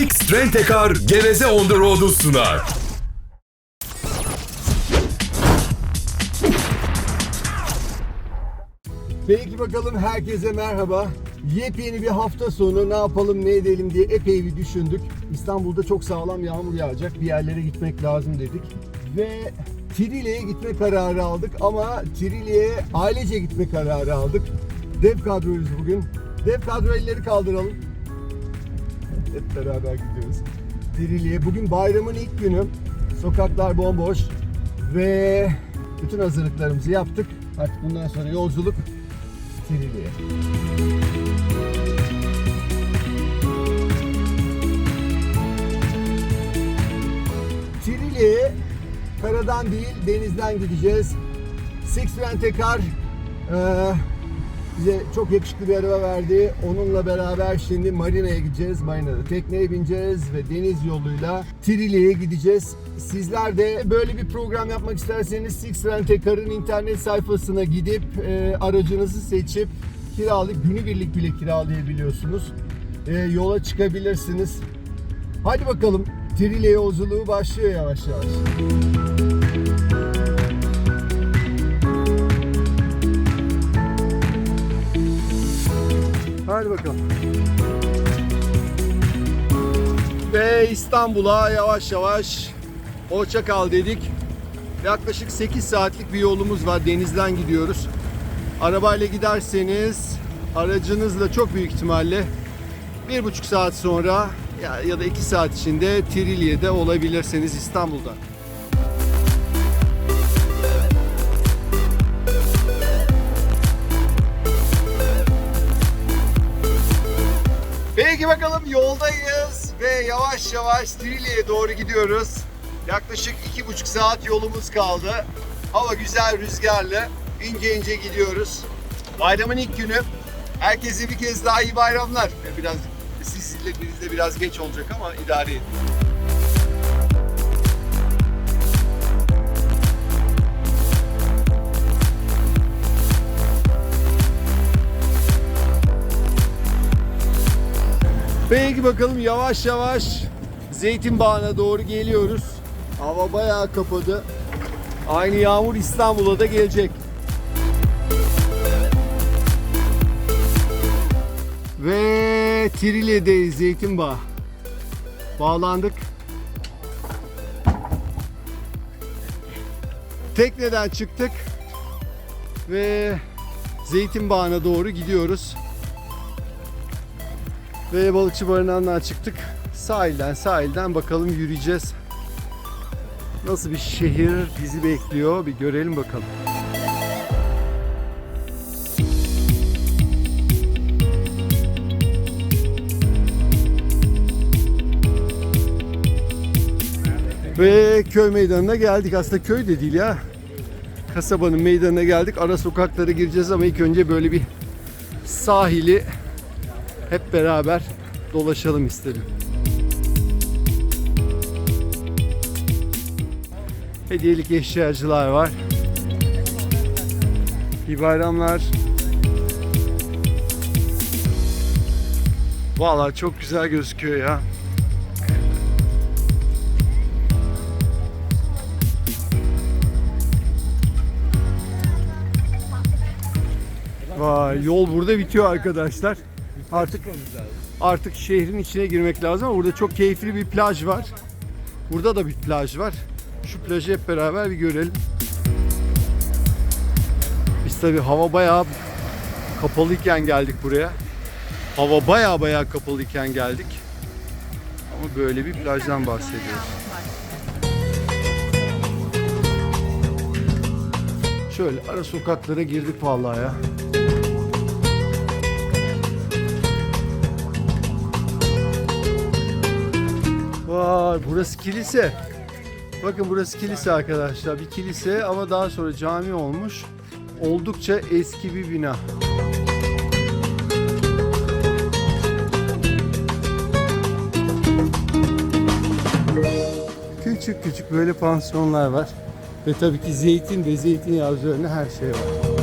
Six Rentekar Geveze on the Road'u sunar. Peki bakalım herkese merhaba. Yepyeni bir hafta sonu ne yapalım ne edelim diye epey bir düşündük. İstanbul'da çok sağlam yağmur yağacak. Bir yerlere gitmek lazım dedik. Ve Triliye'ye gitme kararı aldık ama Triliye'ye ailece gitme kararı aldık. Dev kadroyuz bugün. Dev kadro elleri kaldıralım. Hep beraber gidiyoruz. Triliye. Bugün bayramın ilk günü. Sokaklar bomboş. Ve bütün hazırlıklarımızı yaptık. Artık bundan sonra yolculuk Triliye. Triliye'ye karadan değil denizden gideceğiz. Six Rentekar eee bize çok yakışıklı bir araba verdi. Onunla beraber şimdi marinaya gideceğiz. Marinada tekneye bineceğiz ve deniz yoluyla Triliye'ye gideceğiz. Sizler de böyle bir program yapmak isterseniz Six Rentekar'ın internet sayfasına gidip e, aracınızı seçip kiralık günübirlik bile kiralayabiliyorsunuz. E, yola çıkabilirsiniz. Hadi bakalım Trilye yolculuğu başlıyor yavaş yavaş. Hadi bakalım. Ve İstanbul'a yavaş yavaş hoşça kal dedik. Yaklaşık 8 saatlik bir yolumuz var. Denizden gidiyoruz. Arabayla giderseniz aracınızla çok büyük ihtimalle bir buçuk saat sonra ya, ya da iki saat içinde Trilye'de olabilirsiniz İstanbul'da. Peki bakalım yoldayız ve yavaş yavaş Trilye'ye doğru gidiyoruz. Yaklaşık iki buçuk saat yolumuz kaldı. Hava güzel rüzgarlı. ince ince gidiyoruz. Bayramın ilk günü. Herkese bir kez daha iyi bayramlar. Biraz sizle bizde biraz geç olacak ama idare edin. Peki bakalım yavaş yavaş Zeytinbağı'na doğru geliyoruz. Hava bayağı kapadı. Aynı yağmur İstanbul'a da gelecek. Ve Trilya'dayız Zeytinbağı. Bağlandık. Tekneden çıktık. Ve Zeytinbağı'na doğru gidiyoruz. Ve balıkçı barınağından çıktık. Sahilden sahilden bakalım yürüyeceğiz. Nasıl bir şehir bizi bekliyor bir görelim bakalım. Ve köy meydanına geldik. Aslında köy de değil ya. Kasabanın meydanına geldik. Ara sokaklara gireceğiz ama ilk önce böyle bir sahili hep beraber dolaşalım istedim. Hediyelik eşyacılar var. İyi bayramlar. Vallahi çok güzel gözüküyor ya. Vay yol burada bitiyor arkadaşlar. Artık artık şehrin içine girmek lazım burada çok keyifli bir plaj var. Burada da bir plaj var. Şu plajı hep beraber bir görelim. Biz tabi hava bayağı kapalıyken geldik buraya. Hava bayağı bayağı kapalıyken geldik. Ama böyle bir plajdan bahsediyoruz. Şöyle ara sokaklara girdik vallahi ya. Burası kilise. Bakın burası kilise arkadaşlar. Bir kilise ama daha sonra cami olmuş. Oldukça eski bir bina. Küçük küçük böyle pansiyonlar var. Ve tabii ki zeytin ve zeytinyağı üzerine her şey var.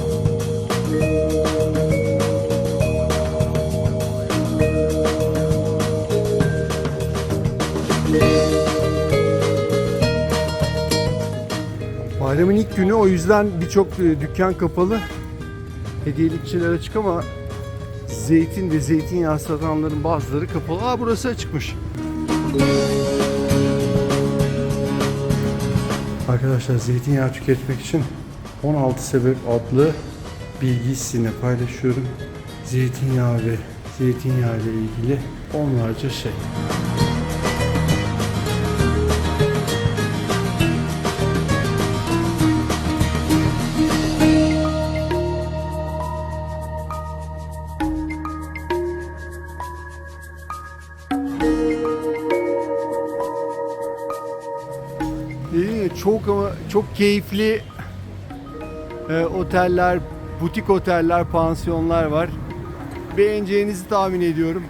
Bayramın ilk günü o yüzden birçok e, dükkan kapalı. Hediyelikçiler açık ama zeytin ve zeytinyağı satanların bazıları kapalı. Aa burası açıkmış. Arkadaşlar zeytinyağı tüketmek için 16 sebep adlı bilgiyi sizinle paylaşıyorum. Zeytinyağı ve zeytinyağı ile ilgili onlarca şey. Çok keyifli e, oteller, butik oteller, pansiyonlar var. Beğeneceğinizi tahmin ediyorum.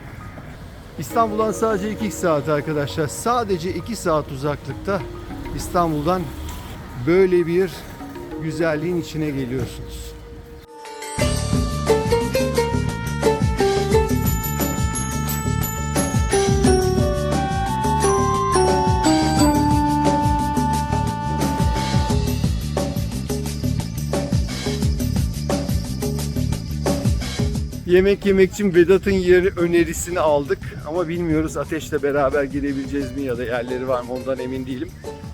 İstanbul'dan sadece 2 saat arkadaşlar. Sadece 2 saat uzaklıkta İstanbul'dan böyle bir güzelliğin içine geliyorsunuz. Yemek yemek için Vedat'ın yeri önerisini aldık ama bilmiyoruz ateşle beraber girebileceğiz mi ya da yerleri var mı ondan emin değilim.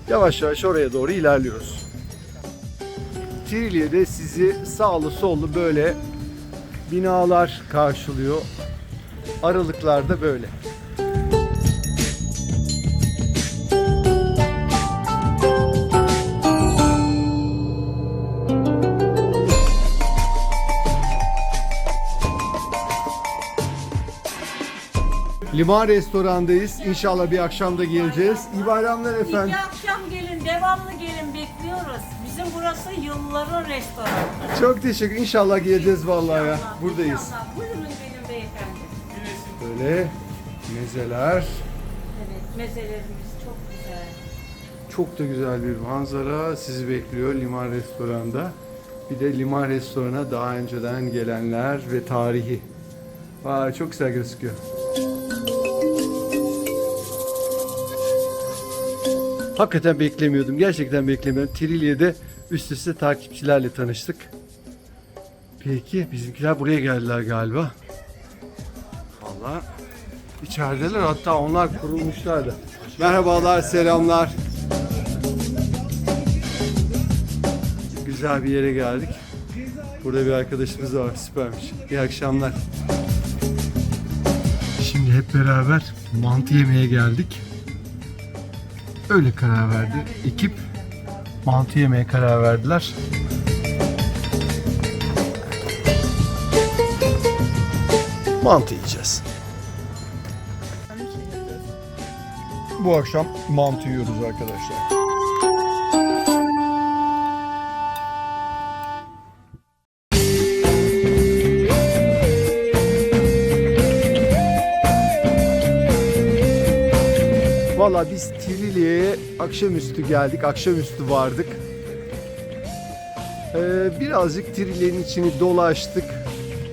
Yavaş yavaş oraya doğru ilerliyoruz. Trilye'de sizi sağlı sollu böyle binalar karşılıyor. Aralıklarda böyle. Liman restorandayız. İnşallah bir akşam da geleceğiz. İyi bayramlar efendim. İki akşam gelin, devamlı gelin bekliyoruz. Bizim burası yılların restoranı. Çok teşekkür. İnşallah geleceğiz vallahi ya. Buradayız. İnşallah. Buyurun benim beyefendi. Böyle mezeler. Evet, mezelerimiz çok güzel. Çok da güzel bir manzara sizi bekliyor Liman Restoran'da. Bir de Liman Restoran'a daha önceden gelenler ve tarihi. Vay çok güzel gözüküyor. Hakikaten beklemiyordum. Gerçekten beklemiyordum. Trilye'de üst üste takipçilerle tanıştık. Peki bizimkiler buraya geldiler galiba. Vallahi içerideler hatta onlar kurulmuşlardı. Merhabalar, selamlar. Güzel bir yere geldik. Burada bir arkadaşımız var, süpermiş. İyi akşamlar. Şimdi hep beraber mantı yemeye geldik. Öyle karar verdi. Ekip mantı yemeye karar verdiler. Mantı yiyeceğiz. Bu akşam mantı yiyoruz arkadaşlar. Valla biz Triliye'ye akşamüstü geldik, akşamüstü vardık. Ee, birazcık Triliye'nin içini dolaştık.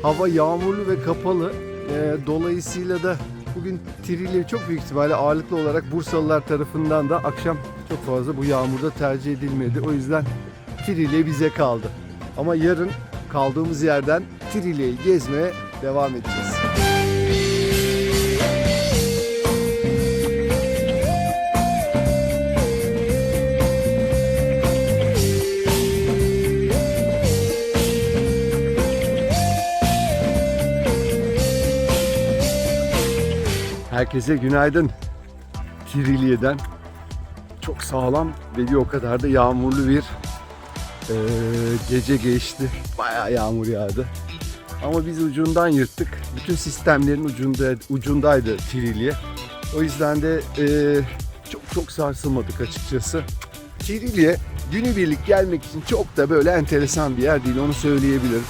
Hava yağmurlu ve kapalı. Ee, dolayısıyla da bugün Trilye çok büyük ihtimalle ağırlıklı olarak Bursalılar tarafından da akşam çok fazla bu yağmurda tercih edilmedi. O yüzden Trilye bize kaldı. Ama yarın kaldığımız yerden Trilye'yi gezmeye devam edeceğiz. Herkese günaydın. Tirilye'den çok sağlam ve bir o kadar da yağmurlu bir eee, gece geçti. Bayağı yağmur yağdı. Ama biz ucundan yırttık. Bütün sistemlerin ucunda, ucundaydı Tirilye. O yüzden de eee, çok çok sarsılmadık açıkçası. Tirilye günübirlik gelmek için çok da böyle enteresan bir yer değil onu söyleyebilirim.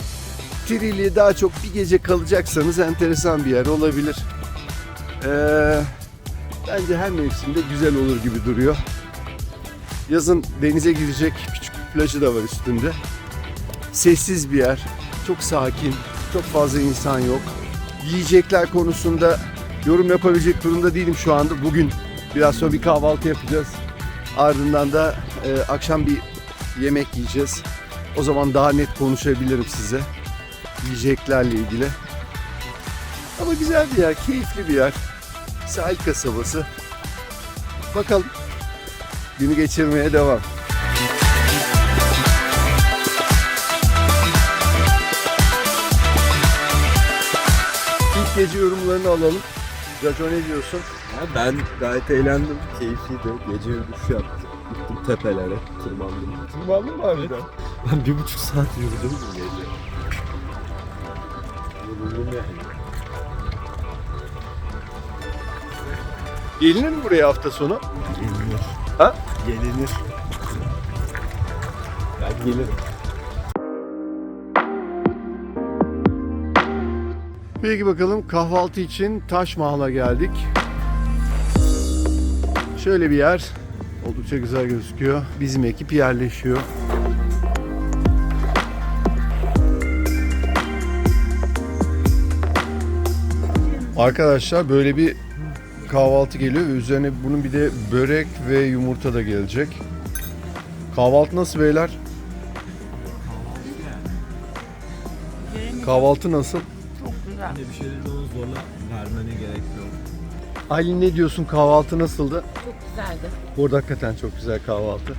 Tirilye daha çok bir gece kalacaksanız enteresan bir yer olabilir. Ee, bence her mevsimde güzel olur gibi duruyor. Yazın denize girecek küçük bir plajı da var üstünde. Sessiz bir yer, çok sakin, çok fazla insan yok. Yiyecekler konusunda yorum yapabilecek durumda değilim şu anda. Bugün biraz sonra bir kahvaltı yapacağız. Ardından da e, akşam bir yemek yiyeceğiz. O zaman daha net konuşabilirim size. Yiyeceklerle ilgili. Ama güzel bir yer, keyifli bir yer. Sahil kasabası. Bakalım. Günü geçirmeye devam. İlk gece yorumlarını alalım. Caco ne diyorsun? Ya ben gayet eğlendim. Keyifliydi. Gece yürüyüş yaptım. Gittim tepelere, tırmandım. Tırmandın mı harbiden? Ben bir buçuk saat yürüdüm bu gece. Yoruldum yani. Gelinir mi buraya hafta sonu? Gelinir. Ha? Gelinir. Ben gelirim. Peki bakalım kahvaltı için Taş Mahal'a geldik. Şöyle bir yer. Oldukça güzel gözüküyor. Bizim ekip yerleşiyor. Arkadaşlar böyle bir kahvaltı geliyor ve üzerine bunun bir de börek ve yumurta da gelecek. Kahvaltı nasıl beyler? Kahvaltı nasıl? Çok güzel. Bir şeyleri de onu zorla vermene gerek yok. Aylin ne diyorsun kahvaltı nasıldı? Çok güzeldi. Burada hakikaten çok güzel kahvaltı.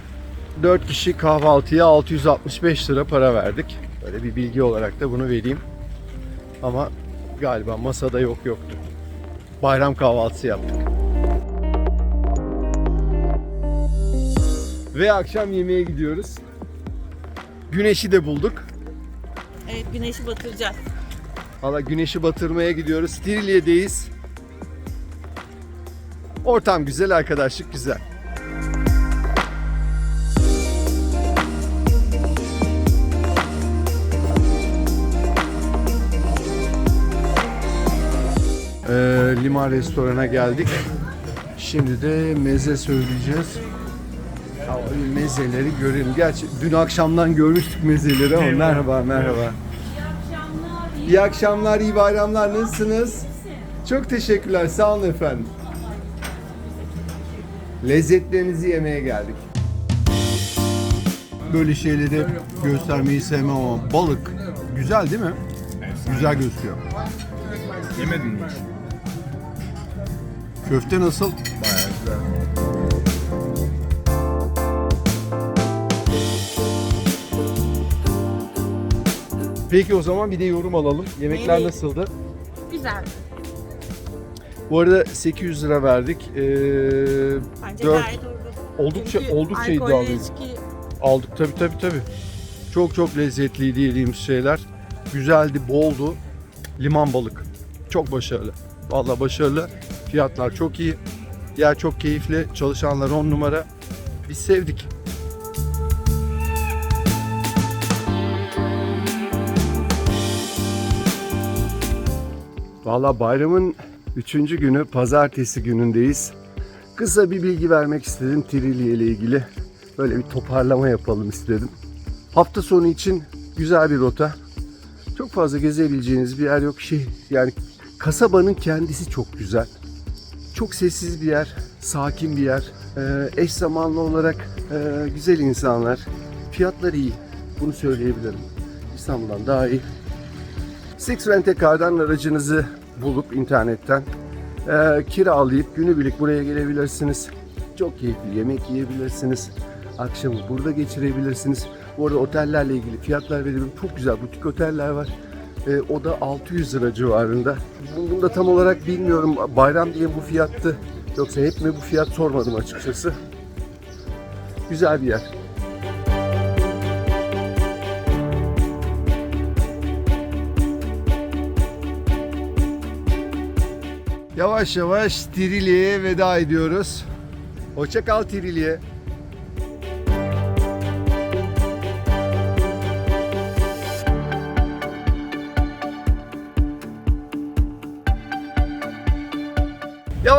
4 kişi kahvaltıya 665 lira para verdik. Böyle bir bilgi olarak da bunu vereyim. Ama galiba masada yok yoktu. Bayram kahvaltısı yaptık. Ve akşam yemeğe gidiyoruz. Güneşi de bulduk. Evet güneşi batıracağız. Valla güneşi batırmaya gidiyoruz. Stirilye'deyiz. Ortam güzel, arkadaşlık güzel. Ee, Liman restorana geldik. Şimdi de meze söyleyeceğiz. Ya, mezeleri görelim. Gerçi dün akşamdan görmüştük mezeleri ama merhaba merhaba. Akşamlar İyi akşamlar, iyi bayramlar. Nasılsınız? Çok teşekkürler. Sağ olun efendim. Lezzetlerinizi yemeye geldik. Böyle şeyleri göstermeyi sevmem ama balık güzel değil mi? Güzel gözüküyor. Yemedin mi? Köfte nasıl? Bayağı güzel. Peki o zaman bir de yorum alalım. Yemekler Evet. nasıldı? Güzel. Bu arada 800 lira verdik. Ee, Bence dört- gayet uygun. oldukça Çünkü oldukça alkollü iddialıyız. içki Aldık tabii tabii tabii. Çok çok lezzetliydi yediğimiz şeyler. Güzeldi, boldu. Liman balık. Çok başarılı. Vallahi başarılı. Fiyatlar çok iyi. Yer çok keyifli. Çalışanlar 10 numara. Biz sevdik. Vallahi bayramın 3. günü pazartesi günündeyiz. Kısa bir bilgi vermek istedim Trilye ile ilgili. Böyle bir toparlama yapalım istedim. Hafta sonu için güzel bir rota. Çok fazla gezebileceğiniz bir yer yok. Şey, yani kasabanın kendisi çok güzel. Çok sessiz bir yer, sakin bir yer. Ee, eş zamanlı olarak e, güzel insanlar. Fiyatlar iyi. Bunu söyleyebilirim. İstanbul'dan daha iyi. Six Rent a Car'dan aracınızı bulup internetten e, kiralayıp günübirlik buraya gelebilirsiniz. Çok keyifli yemek yiyebilirsiniz. Akşamı burada geçirebilirsiniz. Bu arada otellerle ilgili fiyatlar verebilirim. Çok güzel butik oteller var. E, o da 600 lira civarında. Bunu da tam olarak bilmiyorum. Bayram diye bu fiyattı. Yoksa hep mi bu fiyat sormadım açıkçası. Güzel bir yer. Yavaş yavaş Tirilye'ye veda ediyoruz. Hoşça kal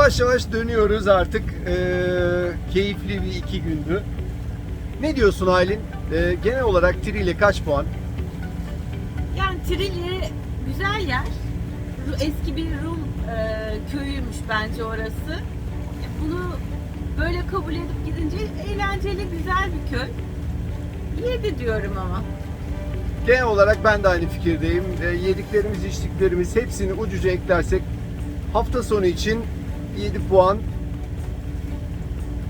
Yavaş yavaş dönüyoruz artık. Ee, keyifli bir iki gündü. Ne diyorsun Aylin? Ee, genel olarak Trilye kaç puan? Yani Trilye güzel yer. Eski bir Rum e, köyüymüş bence orası. E, Bunu böyle kabul edip gidince eğlenceli, güzel bir köy. 7 diyorum ama. Genel olarak ben de aynı fikirdeyim. E, yediklerimiz, içtiklerimiz hepsini ucuca eklersek hafta sonu için 7 puan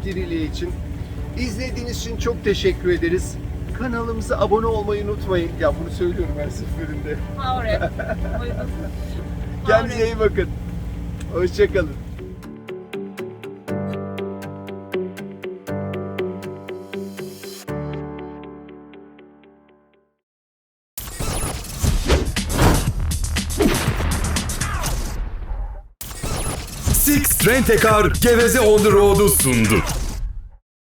Diriliği için. İzlediğiniz için çok teşekkür ederiz. Kanalımıza abone olmayı unutmayın. Ya bunu söylüyorum her seferinde. Uygun. Kendinize iyi bakın. Hoşçakalın. Rent-A-Car Geveze On The Road'u sundu.